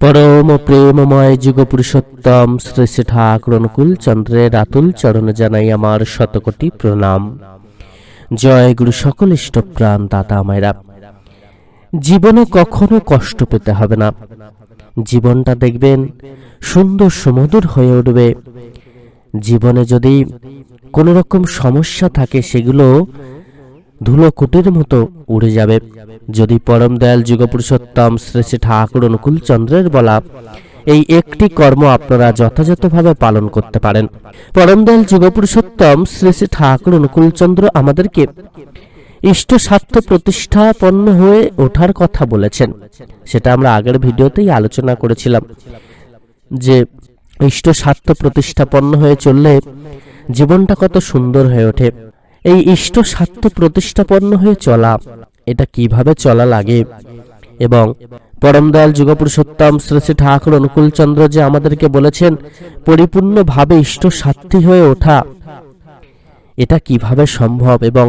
পরম প্রেমময় যুগ পুরুষোত্তম শ্রী শ্রী ঠাকুর অনুকূল চন্দ্রের আতুল চরণে জানাই আমার শতকোটি প্রণাম। জয় গুরু সকল ইষ্টপ্রাণ দাতা মায়েরা। জীবনে কখনো কষ্ট পেতে হবে না। জীবনটা দেখবেন সুন্দর সুমধুর হয়ে উঠবে। জীবনে যদি কোনো রকম সমস্যা থাকে সেগুলো ধুলোকুটির মতো উড়ে যাবে। যদি পরম দয়াল যুগপুরুষোত্তম শ্রী শ্রী ঠাকুর অনুকূল চন্দ্রের বলা, এই একটি কর্ম আপনারা যথাযথভাবে পালন করতে পারেন। পরম দয়াল যুগপুরুষোত্তম শ্রী শ্রী ঠাকুর অনুকূল চন্দ্র আমাদেরকে ইষ্ট স্বার্থ প্রতিষ্ঠাপন্ন হয়ে ওঠার কথা বলেছেন। সেটা আমরা আগের ভিডিওতেই আলোচনা করেছিলাম যে ইষ্ট স্বার্থ প্রতিষ্ঠাপন্ন হয়ে চললে জীবনটা কত সুন্দর হয়ে ওঠে। এই ইষ্ট স্বার্থ প্রতিষ্ঠাপন্ন হয়ে চলা, এটা কীভাবে চলা লাগে? এবং পরম দয়াল যুগপুরুষোত্তম শ্রী ঠাকুর অনুকূল চন্দ্র যে আমাদেরকে বলেছেন, পরিপূর্ণভাবে ইষ্ট স্বার্থী হয়ে ওঠা, এটা কীভাবে সম্ভব এবং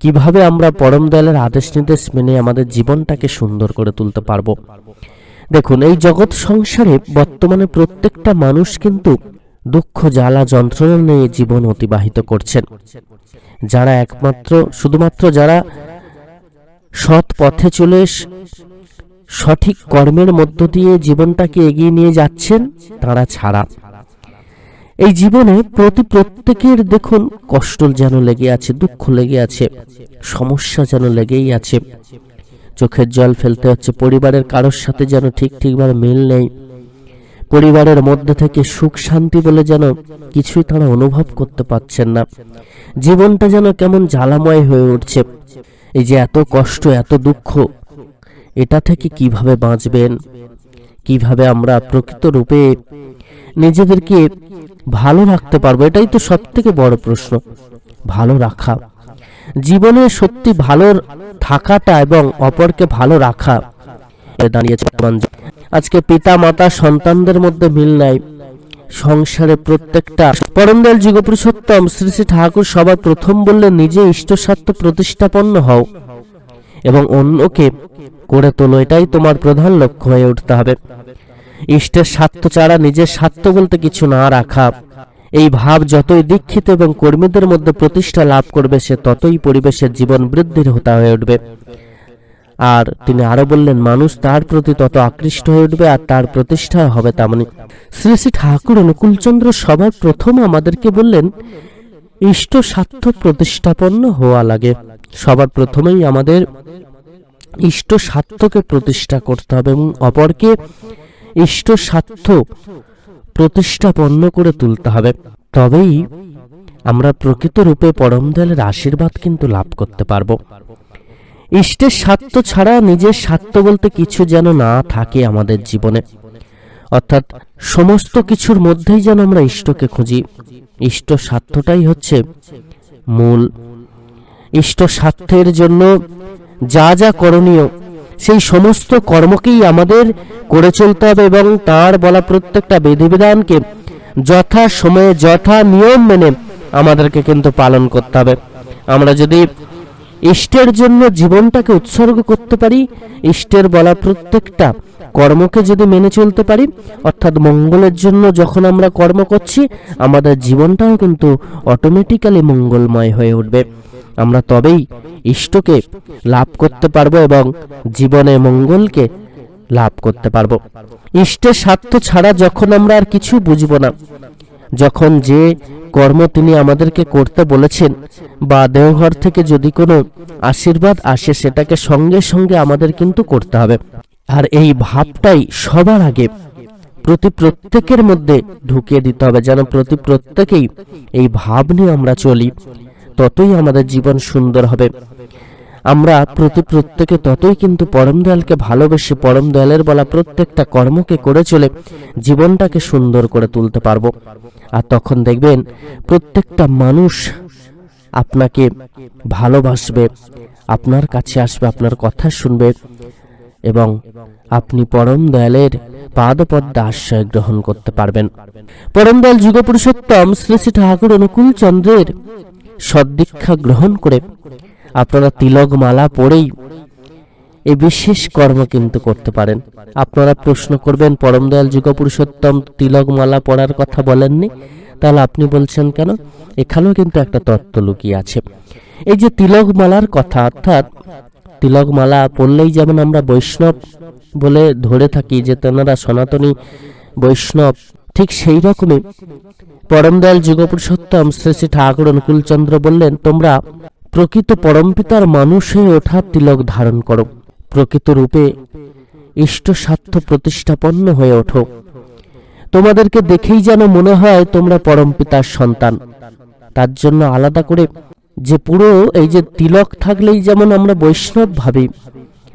কীভাবে আমরা পরম দয়ালের আদেশ নির্দেশ মেনে আমাদের জীবনটাকে সুন্দর করে তুলতে পারব? দেখুন, এই জগৎ সংসারে বর্তমানে প্রত্যেকটা মানুষ কিন্তু দুঃখ, জ্বালা যন্ত্রণা নিয়ে জীবন অতিবাহিত করছেন। যারা একমাত্র, শুধুমাত্র যারা সৎ পথে চলে সঠিক কর্মের মধ্য দিয়ে জীবনটাকে এগিয়ে নিয়ে যাচ্ছেন, তারা ছাড়া। এই জীবনে প্রতি প্রত্যেকের দেখুন কষ্ট যেন লেগে আছে, দুঃখ লেগে আছে, সমস্যা যেন লেগেই আছে। চোখের জল ফেলতে হচ্ছে, পরিবারের কারোর সাথে যেন ঠিক ঠিকভাবে মিল নেই। পরিবারের মধ্যে থেকে সুখ শান্তি বলে যেন কিছুই তারা অনুভব করতে পারছেন না। জীবনটা যেন কেমন জ্বালাময় হয়ে উঠছে। এই যে এত কষ্ট, এত দুঃখ, এটা থেকে কীভাবে বাঁচবেন? কীভাবে আমরা প্রকৃত রূপে নিজেদেরকে ভালো রাখতে পারব? এটাই তো সব থেকে বড় প্রশ্ন। ভালো রাখা। জীবনে সত্যি ভালো থাকাটা এবং অপরকে ভালো রাখা এ দাঁড়িয়েছে যুগ। আজকে পিতা, মাতা, সন্তানদের মধ্যে মিল নাই। সংসারে প্রত্যেকটা পরমদয়াল যুগপুরুষোত্তম শ্রী শ্রী ঠাকুর সবার প্রথম বললেন নিজে ইষ্টস্বার্থ প্রতিষ্ঠাপন্ন হও এবং অন্যকে করে তোলো। এটাই তোমার প্রধান লক্ষ্য হয়ে উঠতে হবে। ইষ্টের স্বার্থ ছাড়া নিজের স্বার্থ বলতে কিছু না রাখা। এই ভাব যতই দীক্ষিত এবং কর্মীদের মধ্যে প্রতিষ্ঠা লাভ করবে, সে ততই পরিবেশের জীবন বৃদ্ধির হতা হয়ে উঠবে। আর তিনি আরও বললেন, মানুষ তার প্রতি তত আকৃষ্ট হয়ে উঠবে আর তার প্রতিষ্ঠা হবে তেমনি। শ্রী শ্রী ঠাকুর অনুকূলচন্দ্র সবার প্রথম আমাদেরকে বললেন, ইষ্ট স্বার্থ প্রতিষ্ঠাপন্ন হওয়া লাগে। সবার প্রথমেই আমাদের ইষ্ট স্বার্থকে প্রতিষ্ঠা করতে হবে এবং অপরকে ইষ্ট স্বার্থ প্রতিষ্ঠাপন্ন করে তুলতে হবে। তবেই আমরা প্রকৃত রূপে পরম দয়ালের আশীর্বাদ কিন্তু লাভ করতে পারব। ইষ্টের স্বার্থ ছাড়া নিজের স্বার্থ বলতে কিছু যেন না থাকে আমাদের জীবনে। অর্থাৎ সমস্ত কিছুর মধ্যেই যেন আমরা ইষ্টকে খুঁজি। ইষ্ট স্বার্থটাই হচ্ছে মূল। ইষ্ট স্বার্থের জন্য যা যা করণীয়, সেই সমস্ত কর্মকেই আমাদের করে চলতে হবে এবং তার বলা প্রত্যেকটা বিধিবিধানকে যথা সময়ে যথা নিয়ম মেনে আমাদেরকে কিন্তু পালন করতে হবে। আমরা যদি ইষ্টের জন্য জীবনটাকে উৎসর্গ করতে পারি, ইষ্টের বলা প্রত্যেকটা কর্মকে যদি মেনে চলতে পারি, অর্থাৎ মঙ্গলের জন্য যখন আমরা কর্ম করছি, আমাদের জীবনটাও কিন্তু অটোমেটিক্যালি মঙ্গলময় হয়ে উঠবে। আমরা তবেই ইষ্টকে লাভ করতে পারব এবং জীবনে মঙ্গলকে লাভ করতে পারব। ইষ্টের স্বার্থ ছাড়া যখন আমরা আর কিছু বুঝব না যখন যে কর্ম তিনি আমাদেরকে করতে বলেছেন, বা দেওঘর থেকে যদি কোনো আশীর্বাদ আসে, সেটাকে সঙ্গে সঙ্গে আমাদের কিন্তু করতে হবে। আর এই ভাবটাই সবার আগে প্রতি প্রত্যেকের মধ্যে ঢুকিয়ে দিতে হবে, যেন প্রতি প্রত্যেকেই এই ভাব নিয়ে আমরা চলি। ততই আমাদের জীবন সুন্দর হবে। আমরা প্রতি প্রত্যেকে ততই কিন্তু পরম দয়ালকে ভালোবেসে পরম দয়ালের বলা প্রত্যেকটা কর্মকে করে চলে জীবনটাকে সুন্দর করে তুলতে পারব। আর তখন দেখবেন প্রত্যেকটা মানুষ আপনাকে ভালোবাসবে, আপনার কাছে আসবে, আপনার কথা শুনবে এবং আপনি পরম দয়ালের পাদপদ্মা আশ্রয় গ্রহণ করতে পারবেন। পরম দয়াল যুগপুরুষোত্তম শ্রী শ্রী ঠাকুর অনুকূল চন্দ্রের সদ্দীক্ষা গ্রহণ করে আপনারা তিলক মালা পরেই এই বিশেষ কর্ম কিন্তু করতে পারেন। আপনারা প্রশ্ন করবেন পরম দয়াল যুগপুরুষোত্তম তিলকমালা পড়ার কথা বলেননি? তাহলে আপনি বলছেন কেন? এখানেও কিন্তু একটা তত্ত্ব লুকিয়ে আছে। এই যে তিলক মালার কথা, অর্থাৎ তিলক মালা পড়লেই যেমন আমরা বৈষ্ণব বলে ধরে থাকি যে তেনারা সনাতনী বৈষ্ণব, ঠিক সেই রকমই পরমদয়াল যুগপুরুষোত্তম শ্রী শ্রী ঠাকুর অনুকূলচন্দ্র বললেন, তোমরা প্রকৃত পরমপিতার মানুষ হয়ে ওঠার তিলক ধারণ করো। প্রকৃত রূপে ইষ্ট স্বার্থ প্রতিষ্ঠাপন্ন হয়ে ওঠো। তোমাদেরকে দেখেই যেন মনে হয় তোমরা পরমপিতার সন্তান। তার জন্য আলাদা করে যে পুরো এই যে তিলক থাকলেই যেমন আমরা বৈষ্ণব ভাবি,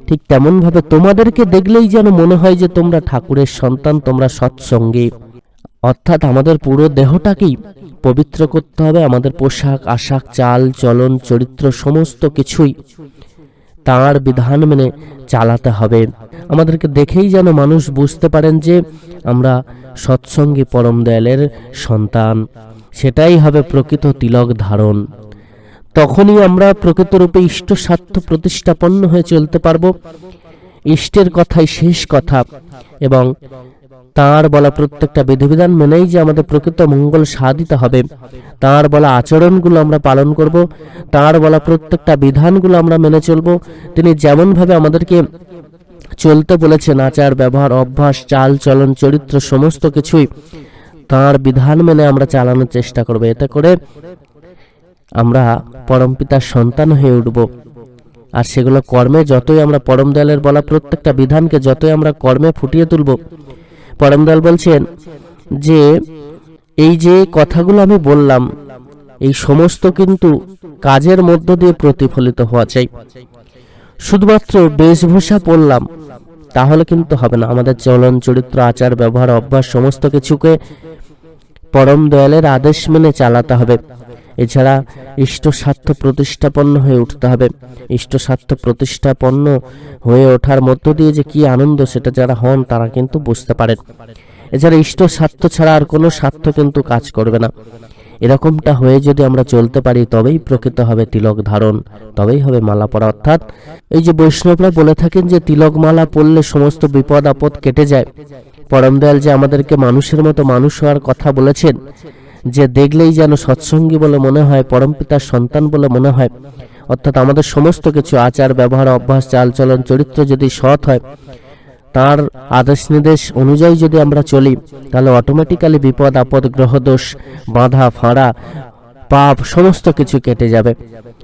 ঠিক তেমন ভাবে তোমাদেরকে দেখলেই যেন মনে হয় যে তোমরা ঠাকুরের সন্তান, তোমরা সৎসঙ্গী। অর্থাৎ আমাদের পুরো দেহটাকেই পবিত্র করতে হবে, আমাদের পোশাক, আশাক, চাল, চলন, চরিত্র, সমস্ত কিছুই তাঁর বিধান মেনে চালাতে হবে। আমাদেরকে দেখেই যেন মানুষ বুঝতে পারেন যে আমরা সৎসঙ্গী পরম দয়ালের সন্তান। সেটাই হবে প্রকৃত তিলক ধারণ। তখনই আমরা প্রকৃতরূপে ইষ্ট স্বার্থ প্রতিষ্ঠাপন্ন হয়ে চলতে পারব। ইষ্টের কথাই শেষ কথা এবং তাঁর বলা প্রত্যেকটা বিধিবিধান মেনেই যে আমাদের প্রকৃত মঙ্গল সাধিত হবে। তাঁর বলা আচরণগুলো আমরা পালন করব, তাঁর বলা প্রত্যেকটা বিধানগুলো আমরা মেনে চলব। তিনি যেমনভাবে আমাদেরকে চলতে বলেছেন, আচার, ব্যবহার, অভ্যাস, চাল, চলন, চরিত্র, সমস্ত কিছুই তাঁর বিধান মেনে আমরা চালানোর চেষ্টা করব। এতে করে আমরা পরমপিতার সন্তান হয়ে উঠব। আর সেগুলো কর্মে যতই আমরা পরম দয়ালের বলা প্রত্যেকটা বিধানকে যতই আমরা কর্মে ফুটিয়ে তুলব পরম দয়াল বলছেন, যে এই যে কথাগুলো আমি বললাম, এই সমস্ত কিন্তু কাজের মধ্য দিয়ে প্রতিফলিত হওয়া চাই। শুধুমাত্র বেশভূষা পড়লাম, তাহলে কিন্তু হবে না। আমাদের চলন, চরিত্র, আচার, ব্যবহার, অভ্যাস, সমস্ত কিছুকে পরম দয়ালের আদেশ মেনে চালাতে হবে। এছাড়া ইষ্ট স্বার্থ প্রতিষ্ঠাপন্ন হয়ে উঠতে হবে। ইষ্ট স্বার্থ প্রতিষ্ঠাপন্ন হয়ে ওঠার মধ্য দিয়ে যে কি আনন্দ সেটা যারা হন, তারা কিন্তু বুঝতে পারেন। এছাড়া ইষ্ট স্বার্থ ছাড়া আর কোনো স্বার্থ কিন্তু কাজ করবে না। এরকমটা হয়ে যদি আমরা চলতে পারি, তবেই প্রকৃত হবে তিলক ধারণ, তবেই হবে মালা পরা। অর্থাৎ এই যে বৈষ্ণবরা বলে থাকেন যে তিলক মালা পরলে সমস্ত বিপদ আপদ কেটে যায়। পরম দয়াল যে আমাদেরকে মানুষের মতো মানুষ হওয়ার কথা বলেছেন যে দেখলেই যেন সৎসঙ্গী বলে মনে হয় পরমপিতার সন্তান বলে মনে হয়। অর্থাৎ আমাদের সমস্ত কিছু আচার, ব্যবহার, অভ্যাস, চালচলন, চরিত্র যদি সৎ হয়, তার আদেশ নির্দেশ অনুযায়ী যদি আমরা চলি, তাহলে অটোমেটিক্যালি বিপদ, আপদ, গ্রহদোষ, বাধা, ফাঁড়া, পাপ সমস্ত কিছু কেটে যাবে।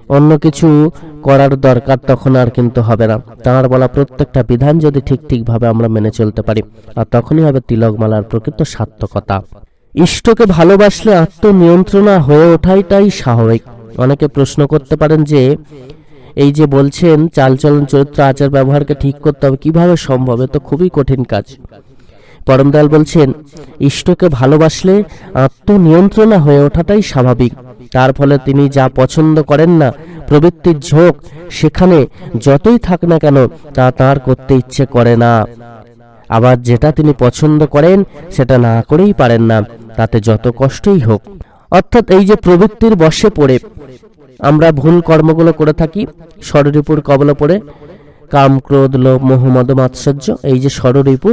অন্য কিছু করার দরকার তখন আর কিন্তু হবে না। তাঁর বলা প্রত্যেকটা বিধান যদি ঠিক ঠিকভাবে আমরা মেনে চলতে পারি, আর তখনই হবে তিলকমালার প্রকৃত সার্থকতা। ইষ্টকে ভালোবাসলে আত্মনিয়ন্ত্রণা হয়ে ওঠাইটাই স্বাভাবিক। অনেকে প্রশ্ন করতে পারেন যে, এই যে বলছেন, চালচলন চরিত্র আচার ব্যবহারকে ঠিক করতে হবে, কীভাবে সম্ভব? এ তো খুবই কঠিন কাজ। পরমদয়াল বলছেন, ইষ্টকে ভালোবাসলে আত্মনিয়ন্ত্রণা হয়ে ওঠাটাই স্বাভাবিক। তার ফলে তিনি যা পছন্দ করেন না, প্রবৃত্তির ঝোঁক সেখানে যতই থাক না কেন, তা তার করতে ইচ্ছে করে না। আবার যেটা তিনি পছন্দ করেন, সেটা না করেই পারেন না, তাতে যত কষ্টই হোক। অর্থাৎ এই যে প্রবৃত্তির বশে পড়ে, আমরা ভুল কর্মগুলো করে থাকি ষড়রিপুর কবলে পড়ে, কাম, ক্রোধ, লোভ, মোহ, মদ, মাৎসর্য, এই যে ষড়রিপু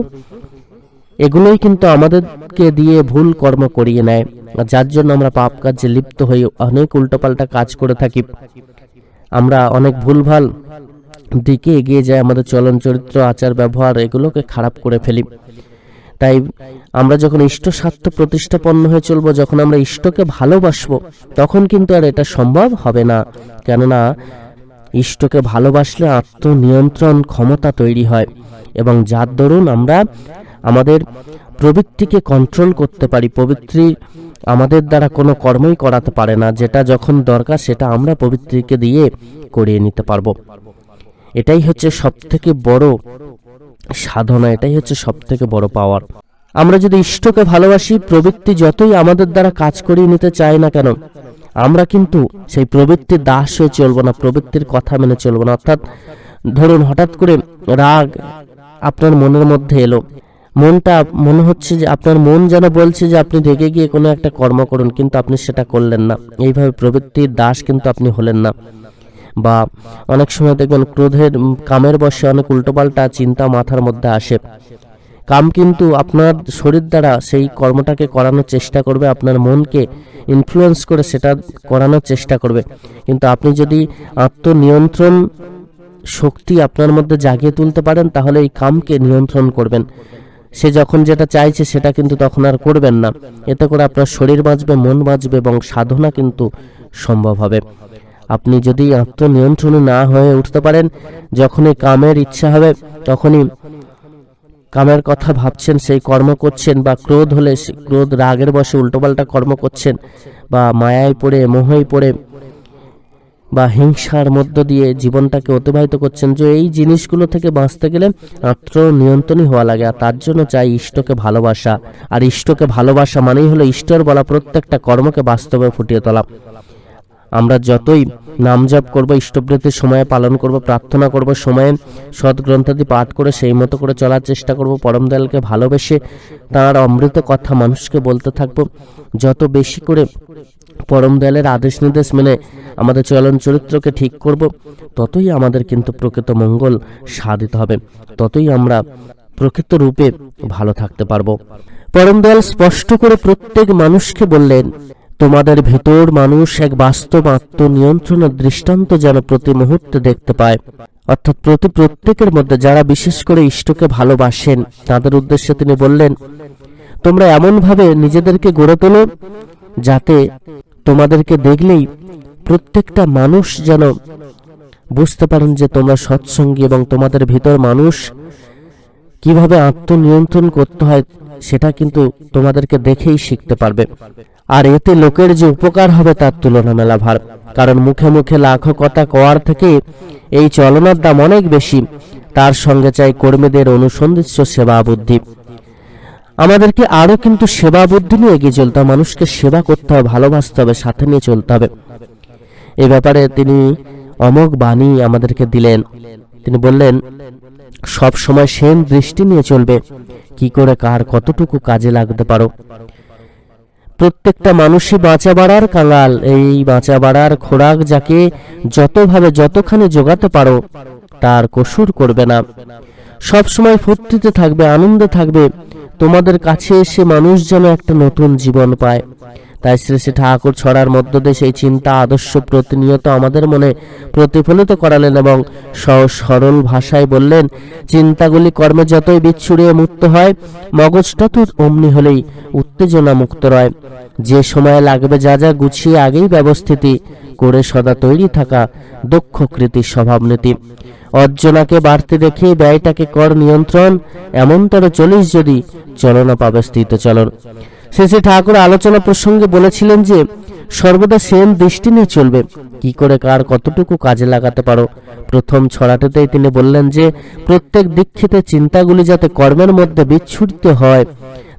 এগুলোই কিন্তু আমাদেরকে দিয়ে ভুল কর্ম করিয়ে নেয়। যার জন্য আমরা পাপ কাজে লিপ্ত হয়ে অনেক উল্টোপাল্টা কাজ করে থাকি। আমরা অনেক ভুলভাল দিকে এগিয়ে যায় আমাদের চলন চরিত্র আচার, ব্যবহার, এগুলোকে খারাপ করে ফেলি। তাই আমরা যখন ইষ্ট স্বার্থ প্রতিষ্ঠাপন্ন হয়ে চলবো, যখন আমরা ইষ্টকে ভালোবাসবো, তখন কিন্তু আর এটা সম্ভব হবে না। কেননা, ইষ্টকে ভালোবাসলে আত্মনিয়ন্ত্রণ ক্ষমতা তৈরি হয় এবং যার দরুন আমরা আমাদের প্রবৃত্তিকে কন্ট্রোল করতে পারি। প্রবৃত্তি আমাদের দ্বারা কোনো কর্মই করাতে পারে না। যেটা যখন দরকার, সেটা আমরা প্রবৃত্তিকে দিয়ে করিয়ে নিতে পারব। এটাই হচ্ছে সব থেকে বড় সাধনা, এটাই হচ্ছে সব থেকে বড় পাওয়ার আমরা যদি ইষ্টকে ভালোবাসি, প্রবৃত্তি যতই আমাদের দ্বারা কাজ করিয়ে নিতে চায় না কেন, আমরা কিন্তু সেই প্রবৃত্তির দাস হয়ে চলবো না, প্রবৃত্তির কথা মেনে চলবো না। অর্থাৎ ধরুন, হঠাৎ করে রাগ আপনার মনের মধ্যে এলো। মনটা, মনে হচ্ছে যে আপনার মন যেন বলছে যে আপনি রেগে গিয়ে কোনো একটা কর্ম করুন, কিন্তু আপনি সেটা করলেন না। এইভাবে প্রবৃত্তির দাস কিন্তু আপনি হলেন না। বা অনেক সময় দেখবেন ক্রোধের কামের বসে অনেক উল্টোপাল্টা চিন্তা মাথার মধ্যে আসে। কাম কিন্তু আপনার শরীর দ্বারা সেই কর্মটাকে করানোর চেষ্টা করবে, আপনার মনকে ইনফ্লুয়েন্স করে সেটা করানোর চেষ্টা করবে। কিন্তু আপনি যদি আত্মনিয়ন্ত্রণ শক্তি আপনার মধ্যে জাগিয়ে তুলতে পারেন, তাহলে এই কামকে নিয়ন্ত্রণ করবেন। সে যখন যেটা চাইছে, সেটা কিন্তু তখন আর করবেন না। এতে করে আপনার শরীর বাঁচবে, মন বাঁচবে এবং সাধনা কিন্তু সম্ভব হবে। আপনি যদি আত্মনিয়ন্ত্রণে না হয়ে উঠতে পারেন, যখনই কামের ইচ্ছা হবে, তখনই কামের কথা ভাবছেন, সেই কর্ম করছেন বা ক্রোধ হলে ক্রোধ রাগের বসে উল্টোপাল্টা কর্ম করছেন বা মায়ায় পড়ে মোহই পড়ে বা হিংসার মধ্য দিয়ে জীবনটাকে অতিবাহিত করছেন, যে এই জিনিসগুলো থেকে বাঁচতে গেলে আত্ম নিয়ন্ত্রণই হওয়া লাগে। আর তার জন্য চাই ইষ্টকে ভালোবাসা। আর ইষ্টকে ভালোবাসা মানেই হলো, ঈশ্বর বলা প্রত্যেকটা কর্মকে বাস্তবে ফুটিয়ে তোলা। আমরা যতই নাম জপ করব ইষ্টবৃত্তির সময়ে পালন করব, প্রার্থনা করব, সময়ে সৎ গ্রন্থাদি পাঠ করে সেই মতো করে চলার চেষ্টা করব, পরম দয়ালকে ভালোবেসে তার অমৃত কথা মানুষকে বলতে থাকব। যত বেশি করে পরম দয়ালের আদেশ নির্দেশ মেনে আমাদের চলন চরিত্রকে ঠিক করব, ততই আমাদের কিন্তু প্রকৃত মঙ্গল সাধিত হবে, ততই আমরা প্রকৃত রূপে ভালো থাকতে পারব। পরম দয়াল স্পষ্ট করে প্রত্যেক মানুষকে বললেন তোমাদের ভেতর মানুষ এক বাস্তব আত্মনিয়ন্ত্রণের দৃষ্টান্ত যেন প্রতি মুহূর্তে দেখতে পায়। অর্থাৎ প্রতি প্রত্যেকের মধ্যে যারা বিশেষ করে ইষ্টকে ভালোবাসেন, তাদের উদ্দেশ্যে তিনি বললেন, তোমরা এমনভাবে নিজেদেরকে গড়ে তোলো যাতে তোমাদেরকে দেখলেই প্রত্যেকটা মানুষ যেন বুঝতে পারেন যে তোমরা সৎসঙ্গী এবং তোমাদের ভিতর মানুষ কীভাবে আত্মনিয়ন্ত্রণ করতে হয় সেটা কিন্তু তোমাদেরকে দেখেই শিখতে পারবে। আর এতে লোকের যে উপকার হবে তার তুলনা মেলা ভার কারণ মুখে মুখে লাখো কথা কওয়ার থেকে এই চলনার দাম অনেক বেশি। তার সঙ্গে চাই কর্মীদের অনুসন্ধিৎস সেবা বুদ্ধি আমাদেরকে আরও কিন্তু সেবা বুদ্ধি নিয়ে এগিয়ে চলতে হবে। মানুষকে সেবা করতে হবে, ভালোবাসতে হবে, সাথে নিয়ে চলতে হবে। এ ব্যাপারে তিনি অমোঘ বাণী আমাদেরকে দিলেন। তিনি বললেন সব সময় সেন দৃষ্টি নিয়ে চলবে। কি করে কার কতটুকু কাজে লাগতে পারো? প্রত্যেকটা মানুষই বাঁচা বাড়ার কাঙাল। এই বাঁচা বাড়ার খোরাক যাকে যতভাবে যতখানি জোগাতে পারো, তার কসুর করবে না। সব সময় ফুর্তিতে থাকবে, আনন্দে থাকবে। তোমাদের কাছে এসে মানুষ যেন একটা নতুন জীবন পায়। তাই শ্রী শ্রী ঠাকুর ছড়ার মধ্য দিয়ে সেই চিন্তা, আদর্শ প্রতিনিয়ত আমাদের মনে প্রতিফলিত করালেন এবং সরল ভাষায় বললেন, চিন্তাগুলি কর্মে যতই বিচ্ছুরিয়ে মুক্ত হয় মগজটা তো অমনি হলেই উত্তেজনা মুক্ত রয়। যে সময় লাগবে যা যা গুছিয়ে আগেই ব্যবস্থিতি, করে সদা তৈরি থাকা দক্ষকৃতির স্বভাবনীতি। অর্জনাকে বাড়তে রেখে ব্যয়টাকে কর নিয়ন্ত্রণ এমনতর চলিস যদি চলনা পাবে স্থিত চলন। শ্রী ঠাকুর আলোচনা প্রসঙ্গে বলেছিলেন যে, সর্বদা সেম দৃষ্টি নিয়ে চলবে। কি করে কার কতটুকু কাজে লাগাতে পারো? প্রথম ছড়াটাতেই তিনি বললেন যে, প্রত্যেক দীক্ষিতের চিন্তাগুলি যাতে কর্মের মধ্যে বিচ্ছুরিত হয়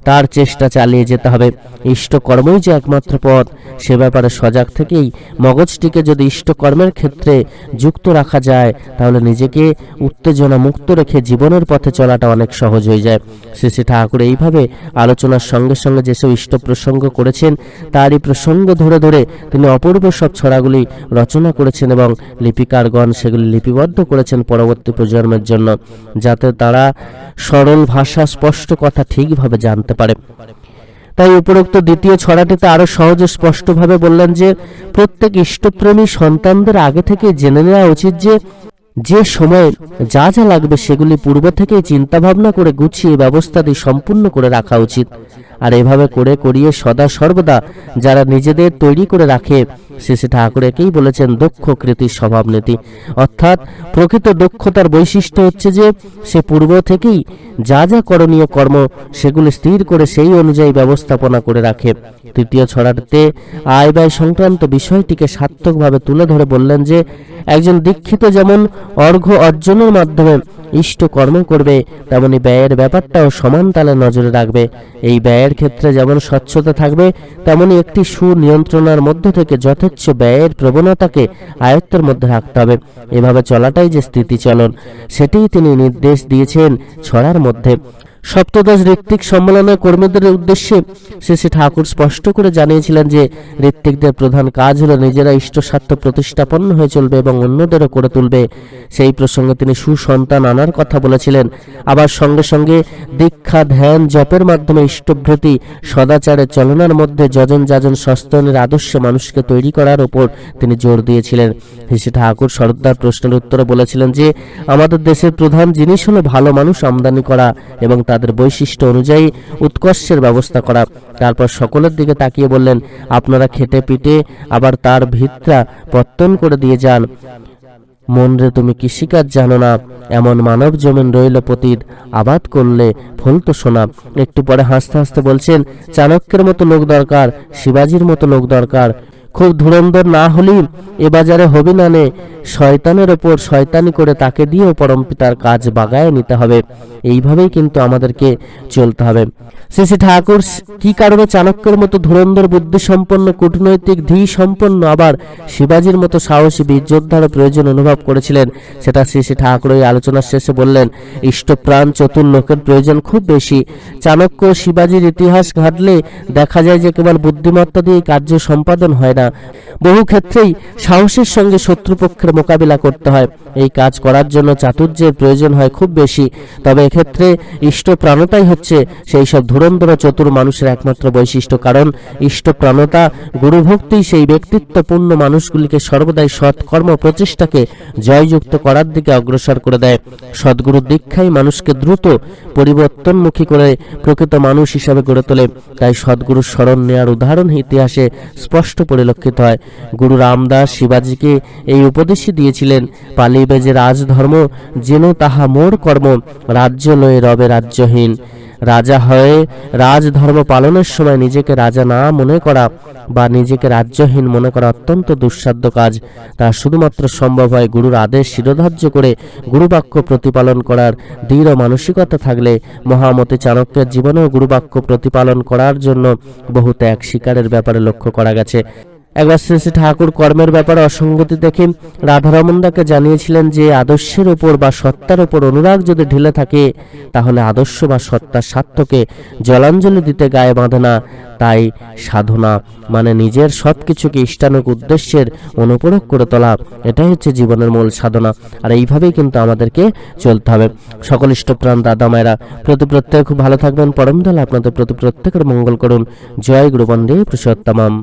তার চেষ্টা চালিয়ে যেতে হবে। ইষ্টকর্মই যে একমাত্র পথ, সে ব্যাপারে সজাগ থেকেই মগজটিকে যদি ইষ্টকর্মের ক্ষেত্রে যুক্ত রাখা যায়, তাহলে নিজেকে উত্তেজনা মুক্ত রেখে জীবনের পথে চলাটা অনেক সহজ হয়ে যায়। শ্রী ঠাকুর এইভাবে আলোচনার সঙ্গে সঙ্গে যেসব ইষ্ট প্রসঙ্গ করেছেন, তারই প্রসঙ্গ ধরে ধরে তিনি অপূর্ব সব ছড়াগুলি রচনা করেছেন এবং লিপিকারগণ সেগুলি লিপিবদ্ধ করেছেন পরবর্তী প্রজন্মের জন্য, যাতে তারা সরল ভাষা স্পষ্ট কথা ঠিকভাবে জানতে পারে। তাই উপরোক্ত দ্বিতীয় ছড়াটিতে আরও সহজে স্পষ্টভাবে বললেন যে, প্রত্যেক ইষ্টপ্রেমী সন্তানদের আগে থেকে জেনে নেওয়া উচিত যে যে সময়ে যা যা লাগবে সেগুলি পূর্ব থেকে চিন্তা ভাবনা করে গুছিয়ে ব্যবস্থাটি সম্পূর্ণ করে রাখা উচিত। আর এভাবে করে করিয়ে সদা সর্বদা যারা নিজেদের তৈরি করে রাখে শেষে ঠাকুর একেই বলেছেন দক্ষ কৃতির স্বভাবনীতি। অর্থাৎ প্রকৃত দক্ষতার বৈশিষ্ট্য হচ্ছে যে, সে পূর্ব থেকেই যা যা করণীয় কর্ম, সেগুলি স্থির করে সেই অনুযায়ী ব্যবস্থাপনা করে রাখে। তৃতীয় ছড়াতে আয় ব্যয় সংক্রান্ত বিষয়টিকে সার্থকভাবে তুলে ধরে বললেন যে, একজন দীক্ষিত যেমন অর্ঘ্য অর্জনের মাধ্যমে ইষ্ট কর্ম করবে, তেমনি ব্যয়ের ব্যাপারটাও সমান তালে নজরে রাখবে। এই ব্যয়ের ক্ষেত্রে যেমন স্বচ্ছতা থাকবে, তেমনি একটি সুনিয়ন্ত্রণার মধ্য থেকে যথেচ্ছ ব্যয়ের প্রবণতাকে আয়ত্তের মধ্যে রাখতে হবে। এভাবে চলাটাই যে স্থিতিচলন সেটিই তিনি নির্দেশ দিয়েছেন ছড়ার মধ্যে। সপ্তদশ ঋত্বিক সম্মেলনের কর্মীদের উদ্দেশ্যে শ্রী ঠাকুর স্পষ্ট করে জানিয়েছিলেন যে ঋত্বিকদের প্রধান কাজ হলো নিজেরা ইষ্টস্বার্থ প্রতিষ্ঠাপন্ন হয়ে চলবে এবং অন্যদেরও করে তুলবে। সেই প্রসঙ্গে তিনি সুসন্তান আনার কথা বলেছিলেন। আবার সঙ্গে সঙ্গে দীক্ষা, ধ্যান, জপের মাধ্যমে ইষ্টভৃতি, সদাচারের চলনার মধ্যে যজন যাজন সস্তনের আদর্শ মানুষকে তৈরি করার উপর তিনি জোর দিয়েছিলেন। শ্রী ঠাকুর সরদার প্রশ্নের উত্তরে বলেছিলেন যে, আমাদের দেশের প্রধান জিনিস হলো ভালো মানুষ আমদানি করা এবং তাদের বৈশিষ্ট্য অনুযায়ী উৎকর্ষের ব্যবস্থা করা। তারপর সকলের দিকে তাকিয়ে বললেন, আপনারা খেটে পিটে আবার তার ভিতরা পত্তন করে দিয়ে যান। মন রে তুমি কৃষিকাজ জানো না? এমন মানব জমিন রইল পতির আবাদ করলে ফলতো সোনা। একটু পরে হাসতে হাসতে বলছেন, চাণক্যের মতো লোক দরকার, শিবাজির মতো লোক দরকার। খুব ধুরন্ধর না হলেই এ বাজারে হবি না নে। শয়তানের ওপর শয়তানি করে তাকে দিয়েও পরম পিতার কাজ বাগায় নিতে হবে। এইভাবেই কিন্তু আমাদেরকে চলতে হবে। শ্রী ঠাকুর কি কারণে চাণক্যের মতো ধুরন্ধর বুদ্ধি সম্পন্ন কূটনৈতিক ধী সম্পন্ন আবার শিবাজির মতো সাহসী বীর প্রয়োজন অনুভব করেছিলেন? সেটা শ্রী শ্রী ঠাকুর ওই আলোচনার শেষে বললেন, ইষ্টপ্রাণ চতুর লোকের প্রয়োজন খুব বেশি। চাণক্য শিবাজির ইতিহাস ঘাটলে দেখা যায় যে কেবল বুদ্ধিমত্তা দিয়ে কার্য সম্পাদন হয় না। বহু ক্ষেত্রেই সাহসের সঙ্গে শত্রুপক্ষের মোকাবিলা করতে হয়। এই কাজ করার জন্য চাতুর্যের প্রয়োজন হয় খুব বেশি। তবে এক্ষেত্রে ইষ্টপ্রাণতাই হচ্ছে সেই সব ধুরন্ধর ও চতুর মানুষের একমাত্র বৈশিষ্ট্য কারণ ইষ্টপ্রাণতা গুরুভক্তি সেই ব্যক্তিত্বপূর্ণ মানুষগুলিকে সর্বদাই সৎকর্ম প্রচেষ্টাকে জয়যুক্ত করার দিকে অগ্রসর করে দেয়। সদ্গুরু দীক্ষাই মানুষকে দ্রুত, পরিবর্তনমুখী করে প্রকৃত মানুষ হিসাবে গড়ে তোলে। তাই সদ্গুরুর স্মরণ নেওয়ার উদাহরণ ইতিহাসে স্পষ্ট পরিলক্ষিত হয়। গুরু রামদাস শিবাজিকে এই উপদেশই দিয়েছিলেন, পালিবে যে রাজধর্ম, যেন তাহা মোর কর্ম, রাজ্য লয়ে রবে রাজ্যহীন। রাজা হয়ে রাজধর্ম পালনের সময় নিজেকে রাজা না মনে করা বা নিজেকে রাজ্যহীন মনে করা অত্যন্ত দুঃসাধ্য কাজ। তা শুধুমাত্র সম্ভব হয় গুরুর আদেশ শিরোধার্য করে গুরুবাক্য প্রতিপালন করার। দৃঢ় মানসিকতা থাকলে মহামতি চাণক্যের জীবনেও গুরুবাক্য প্রতিপালন করার জন্য বহু ত্যাগ শিকারের ব্যাপারে লক্ষ্য করা গেছে। একবার শ্রী শ্রী ঠাকুর কর্মের ব্যাপারে অসঙ্গতি দেখে রাধারমনদাকে জানিয়েছিলেন যে আদর্শের ওপর বা সত্তার ওপর অনুরাগ যদি ঢিলে থাকে, তাহলে আদর্শ বা সত্তার স্বার্থকে জলাঞ্জলি দিতে গায়ে বাঁধে না। তাই সাধনা মানে নিজের সব কিছুকে ইষ্টানুক উদ্দেশ্যের অনুপরক করে তোলা, এটাই হচ্ছে জীবনের মূল সাধনা। আর এইভাবেই কিন্তু আমাদেরকে চলতে হবে। সকল ইষ্টপ্রাণ দাদা মায়েরা, প্রতি প্রত্যেক খুব ভালো থাকবেন। পরম দল আপনাদের প্রতি প্রত্যেকের মঙ্গল করুন। জয় গুরু বন্দে পুরুষোত্তমম।